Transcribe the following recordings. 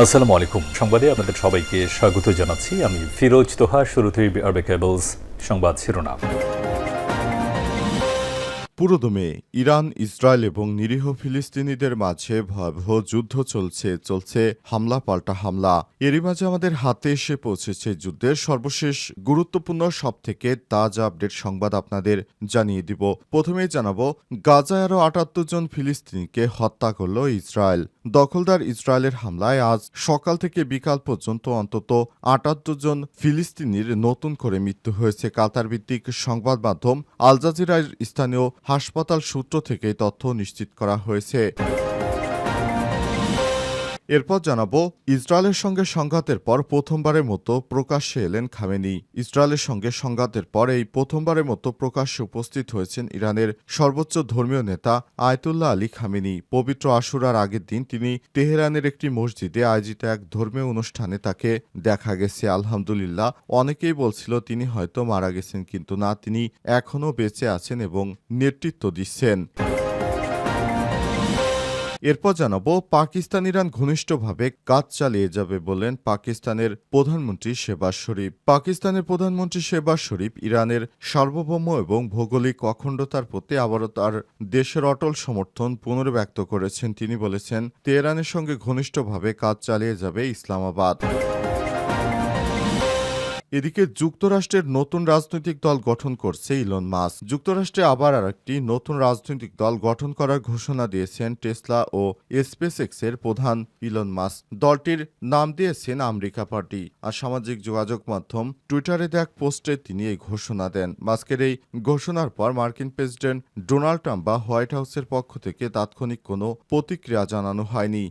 আসসালামু আলাইকুম। সংবাদে আপনাদের সবাইকে স্বাগত জানাচ্ছি। আমি ফিরোজ তোহা শুরুতেই আরবে কেবলস সংবাদ শিরোনাম। পুরোদমে ইরান, ইসরায়েল এবং নিরীহ ফিলিস্তিনিদের মাঝে ভয়াবহ যুদ্ধ চলছে চলছে হামলা পাল্টা হামলা। এরই মাঝে আমাদের হাতে এসে পৌঁছেছে যুদ্ধের সর্বশেষ গুরুত্বপূর্ণ সব থেকে তাজা আপডেট সংবাদ আপনাদের জানিয়ে দিব। প্রথমেই জানাব, গাজায় আরও আটাত্তর জন ফিলিস্তিনিকে হত্যা করল ইসরায়েল। দখলদার ইসরায়েলের হামলায় আজ সকাল থেকে বিকাল পর্যন্ত অন্তত আটাত্তর জন ফিলিস্তিনির নতুন করে মৃত্যু হয়েছে কাতার ভিত্তিক সংবাদ মাধ্যম আল জাজিরার স্থানীয় হাসপাতাল সূত্র থেকে তথ্য নিশ্চিত করা হয়েছে। এরপর জানাব, ইসরায়েলের সঙ্গে সংঘাতের পর প্রথমবারের মতো প্রকাশ্যে এলেন খামেনি। ইসরায়েলের সঙ্গে সংঘাতের পর এই প্রথমবারের মতো প্রকাশ্যে উপস্থিত হয়েছেন ইরানের সর্বোচ্চ ধর্মীয় নেতা আয়তুল্লাহ আলী খামেনি। পবিত্র আশুরার আগের দিন তিনি তেহরানের একটি মসজিদে আয়োজিত এক ধর্মীয় অনুষ্ঠানে তাকে দেখা গেছে। আলহামদুলিল্লাহ, অনেকেই বলছিল তিনি হয়তো মারা গেছেন, কিন্তু না, তিনি এখনও বেঁচে আছেন এবং নেতৃত্ব দিচ্ছেন। এরপর জানাব পাকিস্তান ইরান ঘনিষ্ঠভাবে কাজ চালিয়ে যাবে বলেন পাকিস্তানের প্রধানমন্ত্রী শেবাজ শরীফ। পাকিস্তানের প্রধানমন্ত্রী শেবাজ শরীফ ইরানের সার্বভৌম এবং ভৌগোলিক অখণ্ডতার প্রতি আবারও তার দেশের অটল সমর্থন পুনর্ব্যক্ত করেছেন। তিনি বলেছেন, তেহরানের সঙ্গে ঘনিষ্ঠভাবে কাজ চালিয়ে যাবে ইসলামাবাদ। এদিকে যুক্তরাষ্ট্রের নতুন রাজনৈতিক দল গঠন করছে ইলন মাস্ক। যুক্তরাষ্ট্রে আবার আরেকটি নতুন রাজনৈতিক দল গঠন করার ঘোষণা দিয়েছেন টেসলা ও স্পেস এর প্রধান ইলন মাস্ক। দলটির নাম দিয়েছেন আমেরিকা পার্টি আর সামাজিক যোগাযোগ মাধ্যম টুইটারে এক পোস্টে তিনি এই ঘোষণা দেন। মাস্কের এই ঘোষণার পর মার্কিন প্রেসিডেন্ট ডোনাল্ড ট্রাম্প বা হোয়াইট হাউসের পক্ষ থেকে তাৎক্ষণিক কোনো প্রতিক্রিয়া জানানো হয়নি।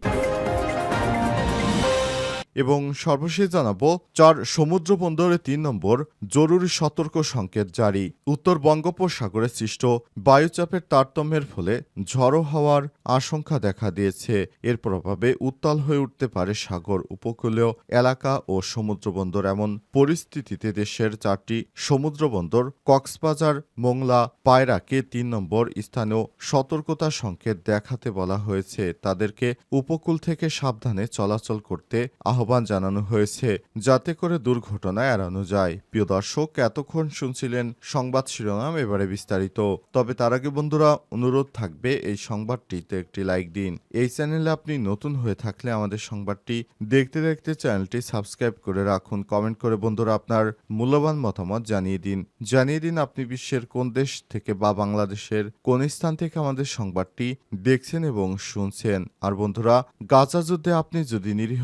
এবং সর্বশেষ জানাব, চার সমুদ্র বন্দরে তিন নম্বর জরুরি সতর্ক সংকেত জারি। উত্তর বঙ্গোপসাগরে সৃষ্ট বায়ুচাপের তারতম্যের ফলে ঝড়ো হওয়ার আশঙ্কা দেখা দিয়েছে। এর প্রভাবে উত্তাল হয়ে উঠতে পারে সাগর, উপকূলীয় এলাকা ও সমুদ্র বন্দর এমন পরিস্থিতিতে দেশের চারটি সমুদ্র বন্দর কক্সবাজার, মোংলা, পায়রাকে তিন নম্বর স্থানেও সতর্কতা সংকেত দেখাতে বলা হয়েছে। তাদেরকে উপকূল থেকে সাবধানে চলাচল করতে আহ্বান জানানো হয়েছে, যাতে করে দুর্ঘটনা এড়ানো যায়। প্রিয় দর্শক, এতক্ষণ শুনছিলেন সংবাদ শিরোনাম এবারে বিস্তারিত। তবে তার আগে বন্ধুরা, অনুরোধ থাকবে এই সংবাদটিতে একটি লাইক দিন। এই চ্যানেলে আপনি নতুন হয়ে থাকলে আমাদের সংবাদটি দেখতে দেখতে চ্যানেলটি সাবস্ক্রাইব করে রাখুন। কমেন্ট করে বন্ধুরা আপনার মূল্যবান মতামত জানিয়ে দিন। জানিয়ে দিন আপনি বিশ্বের কোন দেশ থেকে বা বাংলাদেশের কোন স্থান থেকে আমাদের সংবাদটি দেখছেন এবং শুনছেন। আর বন্ধুরা, গাজা যুদ্ধে আপনি যদি নিরীহ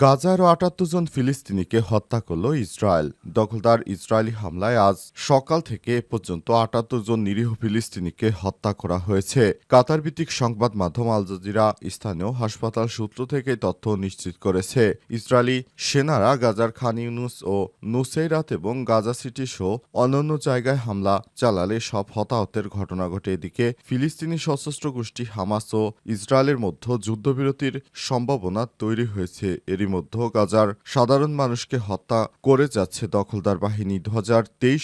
গাজার আটাত্তর জন ফিলিস্তিনিকে হত্যা করল ইসরায়েল। দখলদার ইসরায়েলি হামলায় আজ সকাল থেকে পর্যন্ত আটাত্তর জন নিরীহ ফিলিস্তিনিকে হত্যা করা হয়েছে। কাতার ভিত্তিক সংবাদ মাধ্যম আল জাজিরা স্থানীয় হাসপাতাল সূত্র থেকে তথ্য নিশ্চিত করেছে। ইসরায়েলি সেনারা গাজার খান ইউনুস ও নুসেইরাত এবং গাজা সিটি সহ অন্যান্য জায়গায় হামলা চালালে সব হতাহতের ঘটনা ঘটে। এদিকে ফিলিস্তিনি সশস্ত্র গোষ্ঠী হামাস ও ইসরায়েলের মধ্যে যুদ্ধবিরতির সম্ভাবনা তৈরি হয়েছে। এরই মধ্যে গাজার সাধারণ মানুষকে হত্যা করে যাচ্ছে দখলদার বাহিনী। দু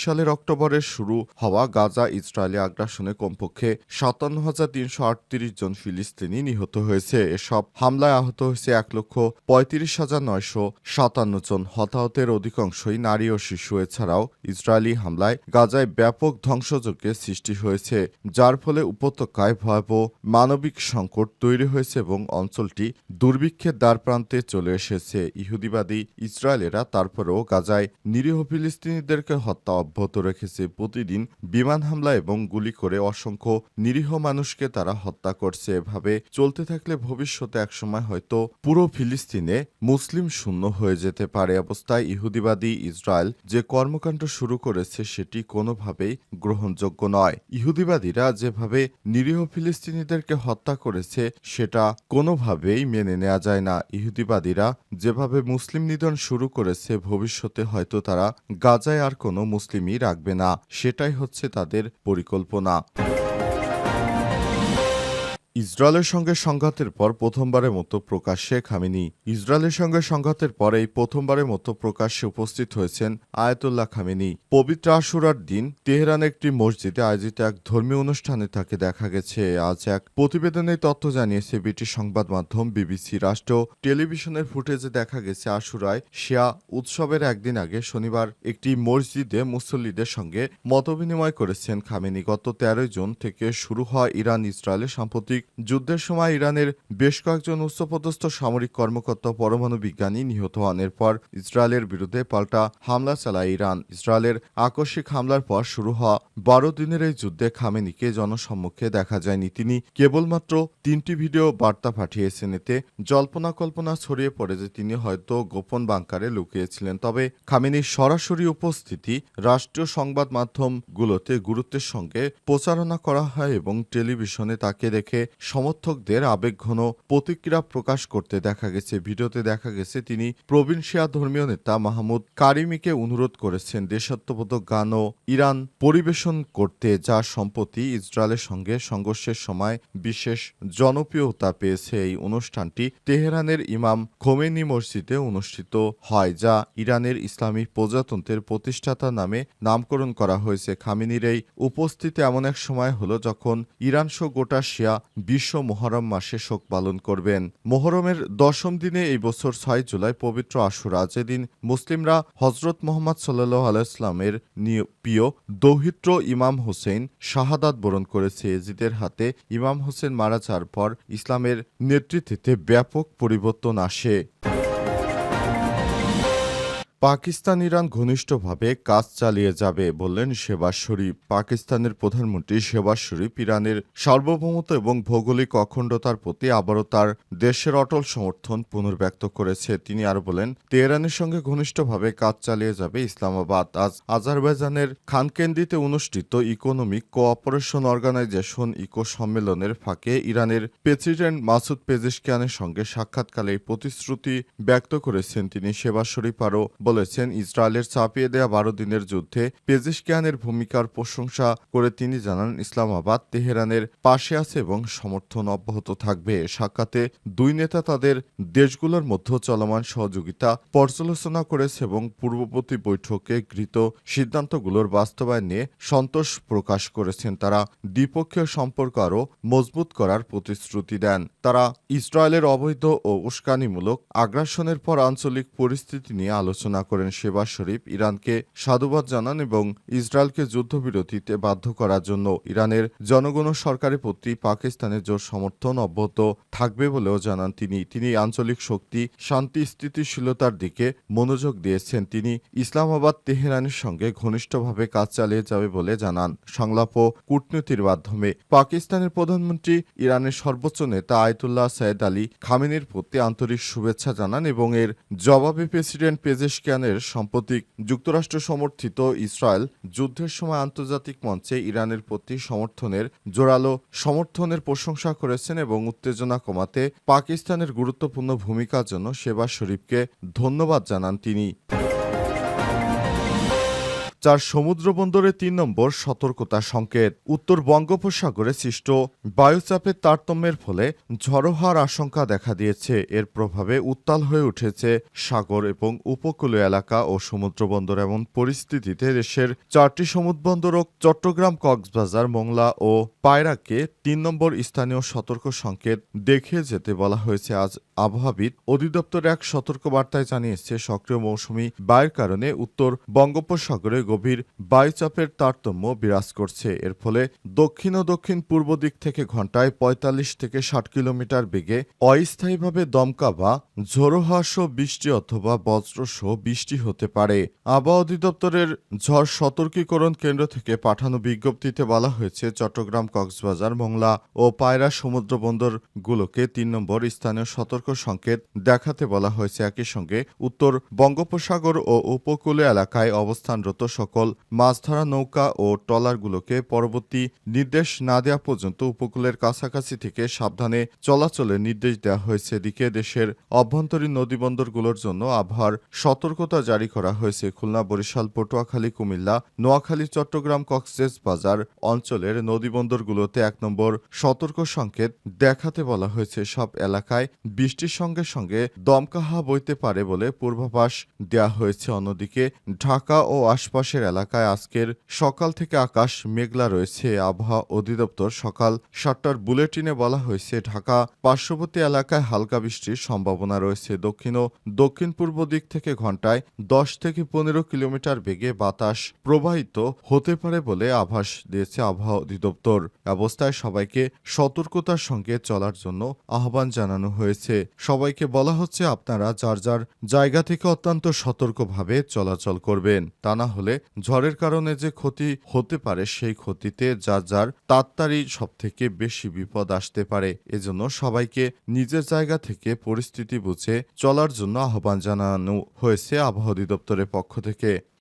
সালের অক্টোবরে শুরু হওয়া গাজা ইসরায়েলি আগ্রাসনে কমপক্ষে সাতান্ন হাজার তিনশো আটত্রিশ জন ফিলিস্তিনি নিহত হয়েছে। এসব হামলায় আহত হয়েছে এক লক্ষ পঁয়ত্রিশ হাজার নয়শো সাতান্ন জন। হতাহতের অধিকাংশই নারী ও শিশু। এছাড়াও ইসরায়েলি হামলায় গাজায় ব্যাপক ধ্বংসযজ্ঞের সৃষ্টি হয়েছে, যার ফলে উপত্যকায় ভয়াবহ মানবিক সংকট তৈরি হয়েছে এবং অঞ্চলটি দুর্ভিক্ষের দ্বারপ্রান্তে চলে এসেছে। ইহুদিবাদী ইসরায়েলেরা তারপরেও গাজায় নিরীহ ফিলিস্তিনিদেরকে হত্যা অব্যাহত রেখেছে। প্রতিদিন বিমান হামলা এবং গুলি করে অসংখ্য নিরীহ মানুষকে তারা হত্যা করছে। এভাবে চলতে থাকলে ভবিষ্যতে একসময় হয়তো পুরো ফিলিস্তিনে মুসলিম শূন্য হয়ে যেতে পারে। অবস্থায় ইহুদিবাদী ইসরায়েল যে কর্মকাণ্ড শুরু করেছে সেটি কোনোভাবেই গ্রহণযোগ্য নয়। ইহুদিবাদীরা যেভাবে নিরীহ ফিলিস্তিনিদেরকে হত্যা করেছে, সেটা কোনোভাবেই মেনে নেওয়া যায় না। ইহুদিবাদীরা যেভাবে মুসলিম নিধন শুরু করেছে, ভবিষ্যতে হয়তো তারা গাজায় আর কোনো মুসলিমই রাখবে না। সেটাই হচ্ছে তাদের পরিকল্পনা। ইসরায়েলের সঙ্গে সংঘাতের পর প্রথমবারের মতো প্রকাশ্যে খামেনি। ইসরায়েলের সঙ্গে সংঘাতের পর এই প্রথমবারের মতো প্রকাশ্যে উপস্থিত হয়েছেন আয়াতুল্লাহ খামিনি। পবিত্র আশুরার দিন তেহরান একটি মসজিদে আয়োজিত এক ধর্মীয় অনুষ্ঠানে তাকে দেখা গেছে। আজ এক প্রতিবেদনে তথ্য জানিয়েছে, ব্রিটিশ সংবাদ মাধ্যম বিবিসি রাষ্ট্র। টেলিভিশনের ফুটেজে দেখা গেছে, আশুরায় শিয়া উৎসবের একদিন আগে শনিবার একটি মসজিদে মুসল্লিদের সঙ্গে মতবিনিময় করেছেন খামেনি। গত তেরোই জুন থেকে শুরু হওয়া ইরান ইসরায়েলের সাম্প্রতিক যুদ্ধের সময় ইরানের বেশ কয়েকজন উচ্চপদস্থ সামরিক কর্মকর্তা পরমাণু বিজ্ঞানী নিহত হন। এরপর ইসরায়েলের বিরুদ্ধে পাল্টা হামলা চালায় ইরান। ইসরায়েলের আকস্মিক হামলার পর শুরু হওয়া বারো দিনের এই যুদ্ধে খামেনিকে জনসম্মুখে দেখা যায়নি। তিনি কেবলমাত্র তিনটি ভিডিও বার্তা পাঠিয়েছেন। এতে জল্পনা কল্পনা ছড়িয়ে পড়ে যে তিনি হয়তো গোপন বাংকারে লুকিয়েছিলেন। তবে খামেনির সরাসরি উপস্থিতি রাষ্ট্রীয় সংবাদ মাধ্যমগুলোতে গুরুত্বের সঙ্গে প্রচারণা করা হয় এবং টেলিভিশনে তাকে দেখে সমর্থকদের আবেগঘন প্রতিক্রিয়া প্রকাশ করতে দেখা গেছে। ভিডিওতে দেখা গেছে, তিনি প্রবীণ শিয়া ধর্মীয় নেতা মাহমুদ কারিমিকে অনুরোধ করেছেন দেশাত্মবোধক গান ও ইরান পরিবেশন করতে, যা সম্প্রতি ইসরায়েলের সঙ্গে সংঘর্ষের সময় বিশেষ জনপ্রিয়তা পেয়েছে। এই অনুষ্ঠানটি তেহরানের ইমাম খোমেনি মসজিদে অনুষ্ঠিত হয়, যা ইরানের ইসলামী প্রজাতন্ত্রের প্রতিষ্ঠাতা নামে নামকরণ করা হয়েছে। খামিনির এই উপস্থিতি এমন এক সময় হলো যখন ইরান সহ গোটা শিয়া বিশ্ব মোহরম মাসে শোক পালন করবেন। মোহরমের দশম দিনে এই বছর ছয় জুলাই পবিত্র আশুরা, যেদিন মুসলিমরা হজরত মোহাম্মদ সাল্লাহ আলাইসলামের প্রিয় দৌহিত্র ইমাম হোসেন শাহাদাত বরণ করেছে। এজিদের হাতে ইমাম হোসেন মারা যাওয়ার পর ইসলামের নেতৃত্বে ব্যাপক পরিবর্তন আসে। পাকিস্তান ইরান ঘনিষ্ঠভাবে কাজ চালিয়ে যাবে বললেন শেবাজ শরীফ। পাকিস্তানের প্রধানমন্ত্রী শেবাজ শরীফ ইরানের সার্বভৌমত্ব এবং ভৌগোলিক অখণ্ডতার প্রতি আবারও তার দেশের অটল সমর্থন পুনর্ব্যক্ত করেছে। তিনি আরও বলেন, তেহরানের সঙ্গে ঘনিষ্ঠভাবে কাজ চালিয়ে যাবে ইসলামাবাদ। আজ আজারবাইজানের খানকেন্দিতে অনুষ্ঠিত ইকোনমিক কোঅপারেশন অর্গানাইজেশন ইকো সম্মেলনের ফাঁকে ইরানের প্রেসিডেন্ট মাসুদ পেজিশকিয়ানের সঙ্গে সাক্ষাৎকালে প্রতিশ্রুতি ব্যক্ত করেছেন তিনি। শেবাজ শরীফ আরও বলেছেন, ইসরায়েলের চাপিয়ে দেয়া বারো দিনের যুদ্ধে পেজিশকিয়ানের ভূমিকার প্রশংসা করে তিনি জানান, ইসলামাবাদ তেহরানের পাশে আছে এবং সমর্থন অব্যাহত থাকবে। সাক্ষাতে দুই নেতা তাদের দেশগুলোর মধ্যে চলমান সহযোগিতা পর্যালোচনা করেছে এবং পূর্ববর্তী বৈঠকে গৃহীত সিদ্ধান্তগুলোর বাস্তবায়ন নিয়ে সন্তোষ প্রকাশ করেছেন। তারা দ্বিপক্ষীয় সম্পর্ক আরও মজবুত করার প্রতিশ্রুতি দেন। তারা ইসরায়েলের অবৈধ ও উস্কানিমূলক আগ্রাসনের পর আঞ্চলিক পরিস্থিতি নিয়ে আলোচনা করেন শেবাজ শরীফ ইরানকে সাধুবাদ জানান এবং ইসরায়েলকে যুদ্ধবিরতিতে বাধ্য করার জন্য ইরানের জনগণ সরকারের প্রতি পাকিস্তানের জোর সমর্থন অব্যাহত থাকবে বলেও জানান তিনি। তিনি আঞ্চলিক শক্তি, শান্তি, স্থিতিশীলতার দিকে মনোযোগ দিয়েছেন। তিনি ইসলামাবাদ, তেহরানের সঙ্গে ঘনিষ্ঠভাবে কাজ চালিয়ে যাবে বলে জানান। সংলাপ ও কূটনীতির মাধ্যমে পাকিস্তানের প্রধানমন্ত্রী, ইরানের সর্বোচ্চ নেতা আয়তুল্লাহ সৈয়দ আলী খামেনির প্রতি আন্তরিক শুভেচ্ছা জানান এবং এর জবাবে প্রেসিডেন্ট পেজেশকিয়ানের সম্প্রতিক যুক্তরাষ্ট্র সমর্থিত ইসরায়েল যুদ্ধের সময় আন্তর্জাতিক মঞ্চে ইরানের প্রতি সমর্থনের জোরালো সমর্থনের প্রশংসা করেছেন এবং উত্তেজনা কমাতে পাকিস্তানের গুরুত্বপূর্ণ ভূমিকার জন্য সেবা শরীফকে ধন্যবাদ জানান তিনি। চার সমুদ্র বন্দরে তিন নম্বর সতর্কতা সংকেত। উত্তর বঙ্গোপসাগরে সৃষ্ট বায়ুচাপের তারতম্যের ফলে ঝড়ো হওয়ার আশঙ্কা দেখা দিয়েছে। এর প্রভাবে উত্তাল হয়ে উঠেছে সাগর এবং উপকূলীয় এলাকা ও সমুদ্র বন্দর এমন পরিস্থিতিতে দেশের চারটি সমুদ্র বন্দর ও চট্টগ্রাম, কক্সবাজার, মোংলা ও পায়রাকে তিন নম্বর স্থানীয় সতর্ক সংকেত দেখে যেতে বলা হয়েছে। আজ আবহাওয়াবিদ অধিদপ্তর এক সতর্ক বার্তায় জানিয়েছে, সক্রিয় মৌসুমি বায়ুর কারণে উত্তর বঙ্গোপসাগরে গভীর বায়ুচাপের তারতম্য বিরাজ করছে। এর ফলে দক্ষিণ ও দক্ষিণ পূর্ব দিক থেকে ঘন্টায় পঁয়তাল্লিশ থেকে ষাট কিলোমিটার বেগে অস্থায়ীভাবে দমকা বা ঝোড়ো সহ বৃষ্টি অথবা বজ্র সহ বৃষ্টি হতে পারে। আবহাওয়া অধিদপ্তরের ঝড় সতর্কীকরণ কেন্দ্র থেকে পাঠানো বিজ্ঞপ্তিতে বলা হয়েছে, চট্টগ্রাম, কক্সবাজার, মোংলা ও পায়রা সমুদ্র বন্দরগুলোকে তিন নম্বর স্থানীয় সতর্ক সংকেত দেখাতে বলা হয়েছে। একই সঙ্গে উত্তর বঙ্গোপসাগর ও উপকূলীয় এলাকায় অবস্থানরত সকল মাছ ধরা নৌকা ও ট্রলারগুলোকে পরবর্তী নির্দেশ না দেওয়া পর্যন্ত উপকূলের কাছাকাছি থেকে সাবধানে চলাচলের নির্দেশ দেওয়া হয়েছে। এদিকে দেশের অভ্যন্তরীণ নদীবন্দরগুলোর জন্য আবহাওয়ার সতর্কতা জারি করা হয়েছে। খুলনা, বরিশাল, পটুয়াখালী, কুমিল্লা, নোয়াখালী, চট্টগ্রাম কক্সেস বাজার অঞ্চলের নদীবন্দরগুলোতে এক নম্বর সতর্ক সংকেত দেখাতে বলা হয়েছে। সব এলাকায় বৃষ্টির সঙ্গে সঙ্গে দমকাহা বইতে পারে বলে পূর্বাভাস দেওয়া হয়েছে। অন্যদিকে ঢাকা ও আশপাশের এলাকায় আজকের সকাল থেকে আকাশ মেঘলা রয়েছে। আবহাওয়া অধিদপ্তর সকাল সাতটার বুলেটিনে বলা হয়েছে, ঢাকা পার্শ্ববর্তী এলাকায় হালকা বৃষ্টির সম্ভাবনা রয়েছে। দক্ষিণ ও দক্ষিণ পূর্ব দিক থেকে ঘন্টায় দশ থেকে পনেরো কিলোমিটার বেগে বাতাস প্রবাহিত হতে পারে বলে আভাস দিয়েছে আবহাওয়া অধিদপ্তর। অবস্থায় সবাইকে সতর্কতার সঙ্গে চলার জন্য আহ্বান জানানো হয়েছে। সবাইকে বলা হচ্ছে, আপনারা যার যার জায়গা থেকে অত্যন্ত সতর্কভাবে চলাচল করবেন। তা না হলে ঝড়ের কারণে যে ক্ষতি হতে পারে সেই ক্ষতিতে যার যার সব থেকে বেশি বিপদ আসতে পারে। এজন্য সবাইকে নিজের জায়গা থেকে পরিস্থিতি বুঝে চলার জন্য আহ্বান জানানো হয়েছে আবহাওয়া অধিদপ্তরের পক্ষ থেকে।